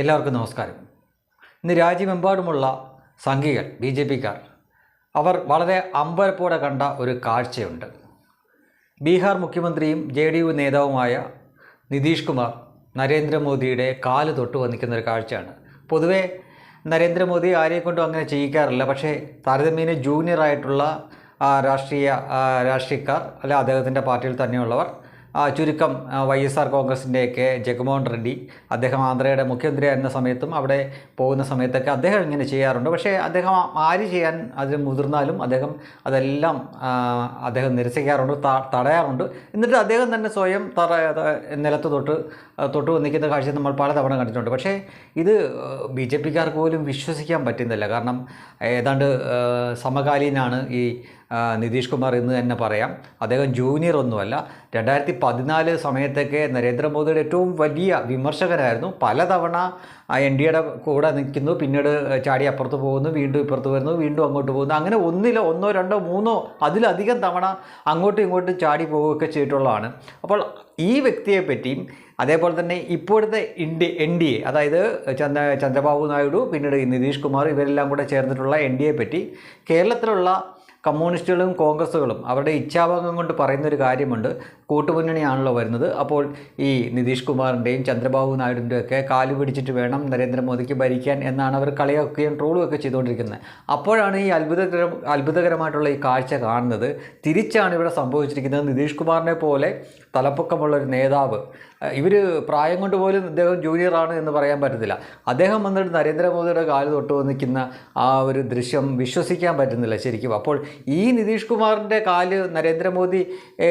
എല്ലാവർക്കും നമസ്കാരം. ഇന്ന് രാജ്യമെമ്പാടുമുള്ള സംഘികൾ ബി ജെ പിക്കാർ അവർ വളരെ അമ്പരപ്പോടെ കണ്ട ഒരു കാഴ്ചയുണ്ട്. ബീഹാർ മുഖ്യമന്ത്രിയും ജെ ഡി യു നേതാവുമായ നിതീഷ് കുമാർ നരേന്ദ്രമോദിയുടെ കാൽ തൊട്ട് വന്നിക്കുന്ന ഒരു കാഴ്ചയാണ്. പൊതുവെ നരേന്ദ്രമോദി ആരെക്കൊണ്ടും അങ്ങനെ ചെയ്യിക്കാറില്ല. പക്ഷേ താരതമ്യേന ജൂനിയറായിട്ടുള്ള രാഷ്ട്രീയ രാഷ്ട്രീയക്കാർ അല്ല അദ്ദേഹത്തിന്റെ പാർട്ടിയിൽ തന്നെയുള്ളവർ ചുരുക്കം വൈ എസ് ആർ കോൺഗ്രസിന്റെയൊക്കെ ജഗൻമോഹൻ റെഡ്ഡി അദ്ദേഹം ആന്ധ്രയുടെ മുഖ്യമന്ത്രിയായിരുന്ന സമയത്തും അവിടെ പോകുന്ന സമയത്തൊക്കെ അദ്ദേഹം ഇങ്ങനെ ചെയ്യാറുണ്ട്. പക്ഷേ അദ്ദേഹം ആര് ചെയ്യാൻ അതിന് മുതിർന്നാലും അദ്ദേഹം അതെല്ലാം അദ്ദേഹം നിരസിക്കാറുണ്ട് തടയാറുണ്ട്. എന്നിട്ട് അദ്ദേഹം തന്നെ സ്വയം തറ നിലത്ത് തൊട്ട് തൊട്ട് വന്നിക്കുന്ന കാഴ്ച നമ്മൾ പലതവണ കണ്ടിട്ടുണ്ട്. പക്ഷേ ഇത് ബി ജെ പിക്കാർക്ക് പോലും വിശ്വസിക്കാൻ പറ്റുന്നില്ല. കാരണം ഏതാണ്ട് സമകാലീനാണ് ഈ നിതീഷ് കുമാർ എന്ന് തന്നെ പറയാം. അദ്ദേഹം ജൂനിയർ ഒന്നുമല്ല. രണ്ടായിരത്തി പതിനാല് സമയത്തൊക്കെ നരേന്ദ്രമോദിയുടെ ഏറ്റവും വലിയ വിമർശകനായിരുന്നു. പലതവണ എൻ ഡി എയുടെ കൂടെ നിൽക്കുന്നു. പിന്നീട് ചാടി അപ്പുറത്ത് പോകുന്നു. വീണ്ടും ഇപ്പുറത്ത് വരുന്നു. വീണ്ടും അങ്ങോട്ട് പോകുന്നു. അങ്ങനെ ഒന്നിലോ ഒന്നോ രണ്ടോ മൂന്നോ അതിലധികം തവണ അങ്ങോട്ടും ഇങ്ങോട്ടും ചാടി പോവുകയൊക്കെ ചെയ്തിട്ടുള്ളതാണ്. അപ്പോൾ ഈ വ്യക്തിയെ പറ്റിയും അതേപോലെ തന്നെ ഇപ്പോഴത്തെ ഇന്ത്യ എൻ ഡി എ അതായത് ചന്ദ്ര ചന്ദ്രബാബു നായിഡു പിന്നീട് നിതീഷ് കുമാർ ഇവരെല്ലാം കൂടെ ചേർന്നിട്ടുള്ള എൻ ഡി എ പറ്റി കേരളത്തിലുള്ള കമ്മ്യൂണിസ്റ്റുകളും കോൺഗ്രസ്സുകളും അവരുടെ ഇച്ഛാഭംഗം കൊണ്ട് പറയുന്ന ഒരു കാര്യമുണ്ട്. കൂട്ടുമുന്നണിയാണല്ലോ വരുന്നത്. അപ്പോൾ ഈ നിതീഷ് കുമാറിന്റെയും ചന്ദ്രബാബു നായിഡുവിന്റെയും ഒക്കെ കാൽ പിടിച്ചിട്ട് വേണം നരേന്ദ്രമോദിക്ക് ഭരിക്കാൻ എന്നാണ് അവർ കളിയാക്കുകയും ട്രോളും ഒക്കെ ചെയ്തുകൊണ്ടിരിക്കുന്നത്. അപ്പോഴാണ് ഈ അത്ഭുതകരം അത്ഭുതകരമായിട്ടുള്ള ഈ കാഴ്ച കാണുന്നത്. തിരിച്ചാണ് ഇവിടെ സംഭവിച്ചിരിക്കുന്നത്. നിതീഷ് കുമാറിനെ പോലെ തലപ്പൊക്കമുള്ള ഒരു നേതാവ് ഇവർ പ്രായം കൊണ്ട് പോലും അദ്ദേഹം ജൂനിയറാണ് എന്ന് പറയാൻ പറ്റത്തില്ല. അദ്ദേഹം വന്നിട്ട് നരേന്ദ്രമോദിയുടെ കാൽ തൊട്ട് നിൽക്കുന്ന ആ ഒരു ദൃശ്യം വിശ്വസിക്കാൻ പറ്റുന്നില്ല ശരിക്കും. അപ്പോൾ ഈ നിതീഷ് കുമാറിന്റെ കാൽ നരേന്ദ്രമോദി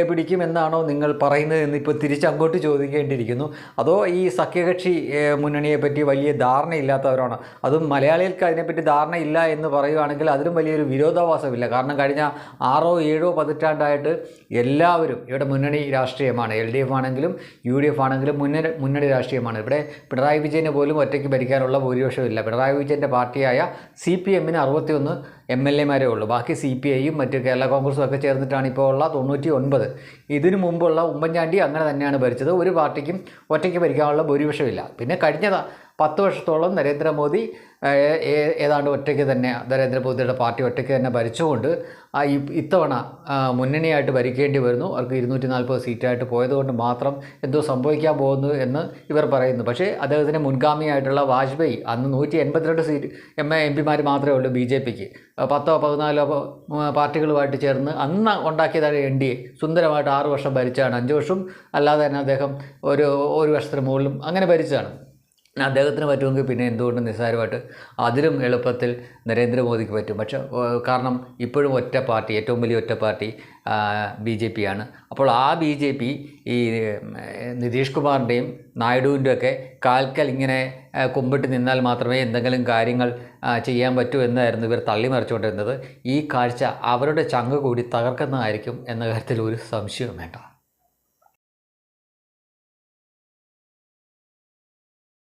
പിടിക്കുമെന്നാണോ നിങ്ങൾ പറയുന്നത് എന്ന് ഇപ്പോൾ തിരിച്ചങ്ങോട്ട് ചോദിക്കേണ്ടിയിരിക്കുന്നു. അതോ ഈ സഖ്യകക്ഷി മുന്നണിയെ പറ്റി വലിയ ധാരണയില്ലാത്തവരാണ്? അതും മലയാളികൾക്ക് അതിനെപ്പറ്റി ധാരണയില്ല എന്ന് പറയുകയാണെങ്കിൽ അതിലും വലിയൊരു വിരോധാഭാസമില്ല. കാരണം കഴിഞ്ഞ ആറോ ഏഴോ പതിറ്റാണ്ടായിട്ട് എല്ലാവരും ഇവിടെ മുന്നണി രാഷ്ട്രീയമാണ്. എൽ ഡി എഫ് ആണെങ്കിലും യു ഡി എഫ് ആണെങ്കിലും മുന്നണി മുന്നണി രാഷ്ട്രീയമാണ്. ഇവിടെ പിണറായി വിജയന് പോലും ഒറ്റയ്ക്ക് ഭരിക്കാനുള്ള ഭൂരിപക്ഷമില്ല പിണറായി വിജയന്റെ പാർട്ടിയായ സി പി എമ്മിന് അറുപത്തിയൊന്ന് എം എൽ എമാരേ ഉള്ളൂ. ബാക്കി സി പി ഐയും മറ്റ് കേരള കോൺഗ്രസും ഒക്കെ ചേർന്നിട്ടാണ് ഇപ്പോൾ ഉള്ള തൊണ്ണൂറ്റി ഒൻപത് ഇതിനു മുമ്പുള്ള ഉമ്മൻചാണ്ടി അങ്ങനെ തന്നെയാണ് ഭരിച്ചത്. ഒരു പാർട്ടിക്കും ഒറ്റയ്ക്ക് ഭരിക്കാനുള്ള ഭൂരിപക്ഷമില്ല. പിന്നെ കഴിഞ്ഞ പത്ത് വർഷത്തോളം നരേന്ദ്രമോദി ഏതാണ്ട് ഒറ്റയ്ക്ക് തന്നെ നരേന്ദ്രമോദിയുടെ പാർട്ടി ഒറ്റയ്ക്ക് തന്നെ ഭരിച്ചുകൊണ്ട് ആ ഇത്തവണ മുന്നണിയായിട്ട് ഭരിക്കേണ്ടി വരുന്നു. അവർക്ക് ഇരുന്നൂറ്റി നാൽപ്പത് സീറ്റായിട്ട് പോയതുകൊണ്ട് മാത്രം എന്തോ സംഭവിക്കാൻ പോകുന്നു എന്ന് ഇവർ പറയുന്നു. പക്ഷേ അദ്ദേഹത്തിന് മുൻഗാമിയായിട്ടുള്ള വാജ്പേയി അന്ന് നൂറ്റി എൺപത്തിരണ്ട് സീറ്റ് എം എ പിമാർ മാത്രമേ ഉള്ളൂ ബി ജെ പിക്ക്. പത്തോ പതിനാലോ പാർട്ടികളുമായിട്ട് ചേർന്ന് അന്ന് ഉണ്ടാക്കിയതാണ് എൻ ഡി എ സുന്ദരമായിട്ട് ആറ് വർഷം ഭരിച്ചാണ് അഞ്ച് വർഷം അല്ലാതെ തന്നെ അദ്ദേഹം ഒരു ഒരു വർഷത്തിന് മുകളിലും അങ്ങനെ ഭരിച്ചതാണ്. അദ്ദേഹത്തിന് പറ്റുമെങ്കിൽ പിന്നെ എന്തുകൊണ്ടും നിസ്സാരമായിട്ട്? അതിലും എളുപ്പത്തിൽ നരേന്ദ്രമോദിക്ക് പറ്റും. പക്ഷെ കാരണം ഇപ്പോഴും ഒറ്റ പാർട്ടി ഏറ്റവും വലിയ ഒറ്റ പാർട്ടി ബി ജെ പി ആണ്. അപ്പോൾ ആ ബി ജെ പി ഈ നിതീഷ് കുമാറിന്റെയും നായിഡുവിന്റെ ഒക്കെ കാൽക്കൽ ഇങ്ങനെ കുമ്പിട്ട് നിന്നാൽ മാത്രമേ എന്തെങ്കിലും കാര്യങ്ങൾ ചെയ്യാൻ പറ്റൂ എന്നായിരുന്നു ഇവർ തള്ളിമറിച്ചുകൊണ്ടിരുന്നത്. ഈ കാഴ്ച അവരുടെ ചങ്ക് കൂടി തകർക്കുന്നതായിരിക്കും എന്ന കാര്യത്തിൽ ഒരു സംശയവും വേണ്ട.